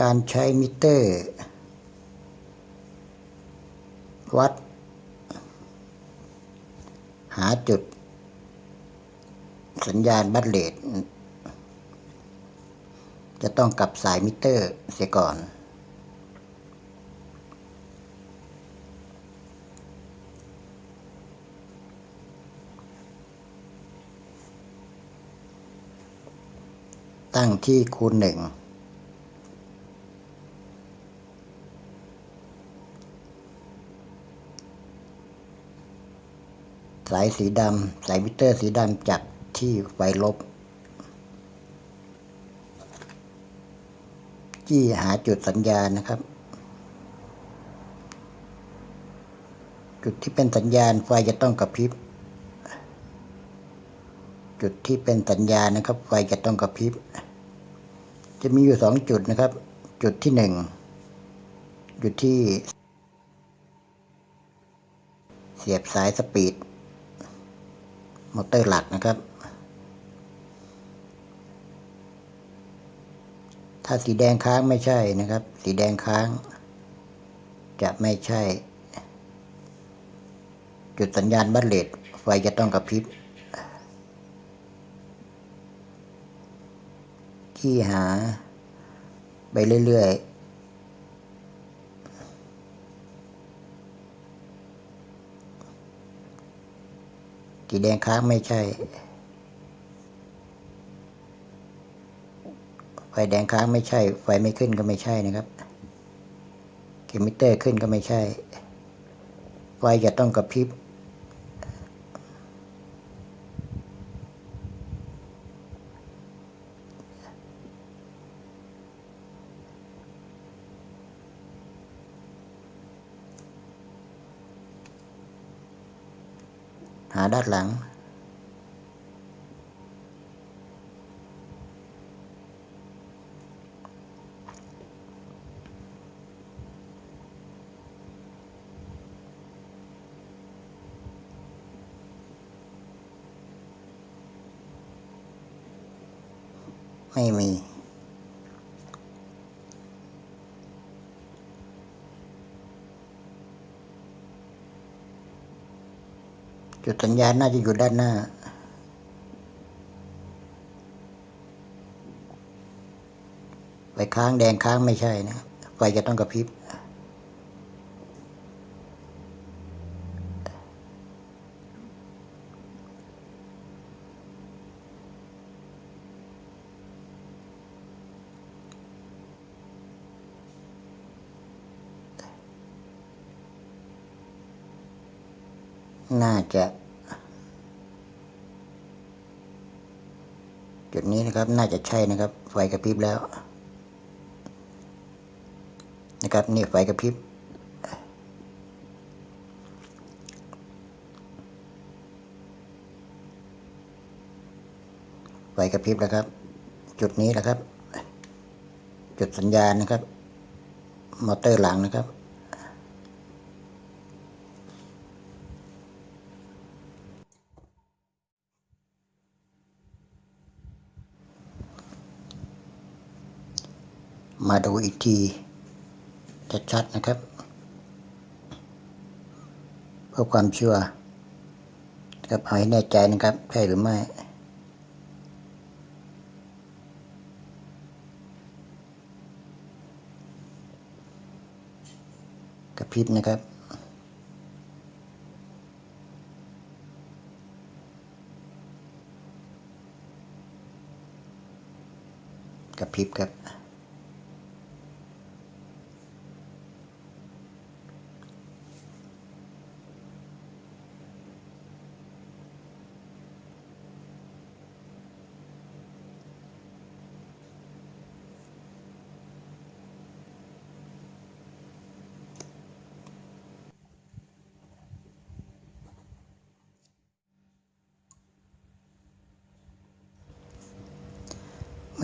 การใช้มิเตอร์ วัด หาจุด สัญญาณบัตเลทจะต้องกลับสายมิเตอร์เสียก่อน ตั้งที่คูณหนึ่ง สายสีดำสายมิเตอร์สีดำจากที่ไฟลบ จี้หาจุดสัญญาณนะครับ จุดที่เป็นสัญญาณไฟจะต้องกระพริบ จุดที่เป็นสัญญาณนะครับ ไฟจะต้องกระพริบ จะมีอยู่สองจุดนะครับ จุดที่หนึ่งจุดที่เสียบสายสปีด มอเตอร์หลักนะครับ ถ้าสีแดงค้างไม่ใช่นะครับ สีแดงค้าง จะไม่ใช่ จุดสัญญาณบัตเลตไฟจะต้องกระพริบที่หา ไปเรื่อยๆ สีแดงค้างไม่ใช่ ไฟแดงค้างไม่ใช่ ไฟไม่ขึ้นก็ไม่ใช่นะครับเกมิเตอร์ขึ้นก็ไม่ใช่ ไฟจะต้องกระพริบ หาด้านหลัง ไม่มี จุดสัญญาณน่าจะอยู่ด้านหน้า ไฟค้างแดงค้างไม่ใช่นะ ไฟจะต้องกระพริบ น่าจะ จุดนี้นะครับ น่าจะใช่นะครับ ไฟกระพริบแล้ว นะครับนี่ไฟกระพริบไฟกระพริบแล้วครับ จุดนี้นะครับ จุดสัญญาณนะครับ มอเตอร์หลังนะครับ มาดูอีกทีชัดๆนะครับ เพื่อความเชื่อครับเอาให้แน่ใจนะครับ ใช่หรือไม่กระพริบนะครับกระพริบครับ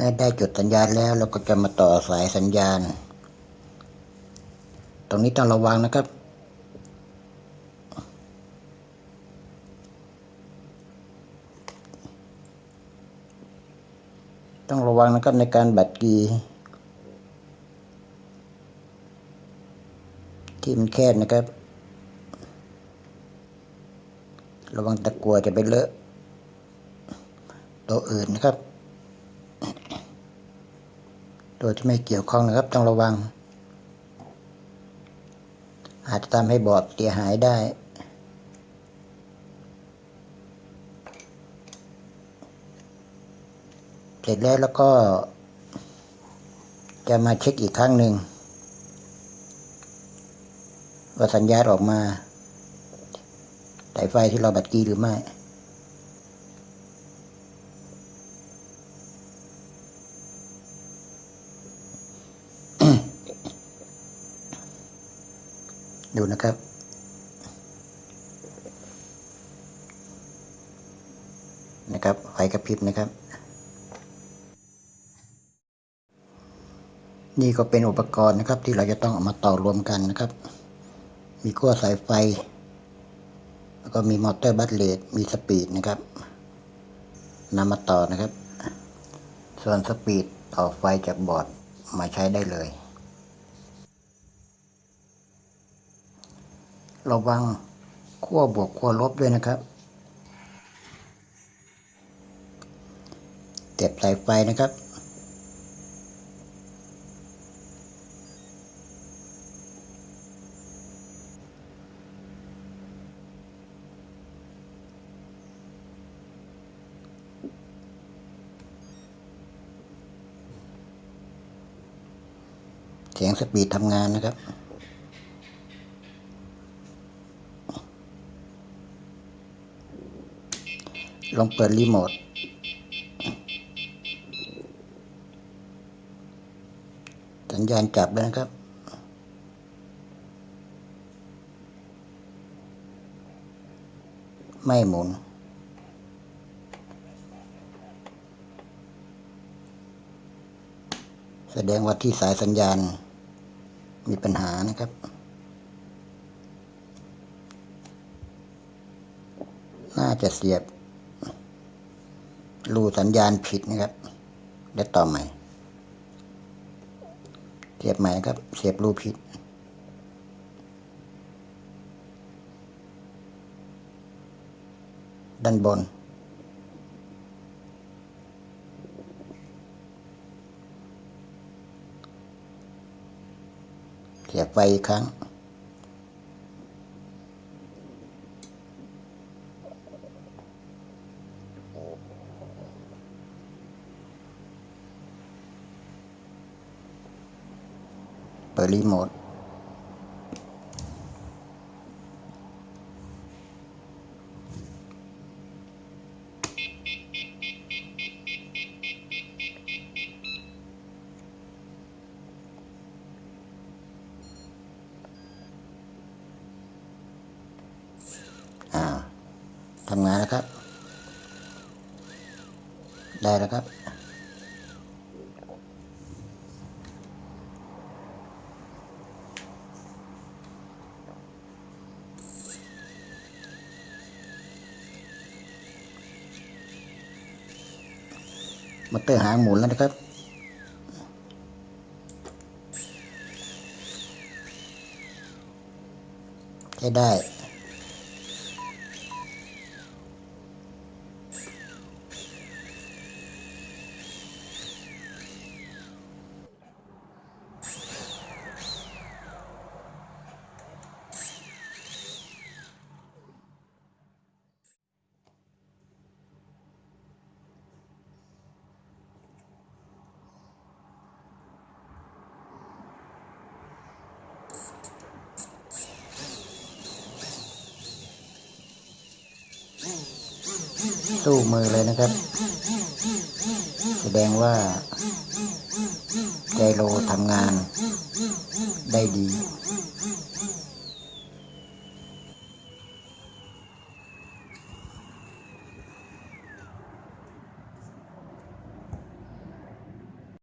มื่อได้จุดสัญญาณแล้วเราก็จะมาต่อสายสัญญาณ ตรงนี้ต้องระวังนะครับ ต้องระวังนะครับในการบัดกี ที่มันแคบนะครับ ระวังตะกัวจะไปเลอะตัวอื่นนะครับ ตัวที่ไม่เกี่ยวข้องนะครับต้องระวัง อาจจะทำให้บอร์ดเสียหายได้ เสร็จแล้วแล้วก็ จะมาเช็คอีกครั้งหนึ่งว่าสัญญาณออกมาสายไฟที่เราบัดกี้หรือไม่ ดูนะครับ นะครับไฟกระพริบนะครับ นี่ก็เป็นอุปกรณ์นะครับ ที่เราจะต้องเอามาต่อรวมกันนะครับ มีขั้วสายไฟ แล้วก็มีมอเตอร์บัตเลตมีสปีดนะครับนำมาต่อนะครับ ส่วนสปีดต่อไฟจากบอร์ดมาใช้ได้เลย ระวังขั้วบวกขั้วลบด้วยนะครับเก็บสายไฟนะครับ เสียงสปีดทำงานนะครับ ลองเปิดรีโมท สัญญาณจับแล้วนะครับ ไม่หมุนแสดงว่าที่สายสัญญาณมีปัญหานะครับ น่าจะเสียบ รูสัญญาณผิดนะครับเดี๋ยวต่อใหม่ เสียบใหม่ครับ เสียบรูผิด ด้านบน เสียบไฟอีกครั้ง เปิดรีโมทอ่าทำงานแล้วครับ ได้แล้วครับ มอเตอร์หางหมุนแล้วนะครับ ใช้ได้ สู้มือเลยนะครับ แสดงว่าไจโรทำงานได้ดี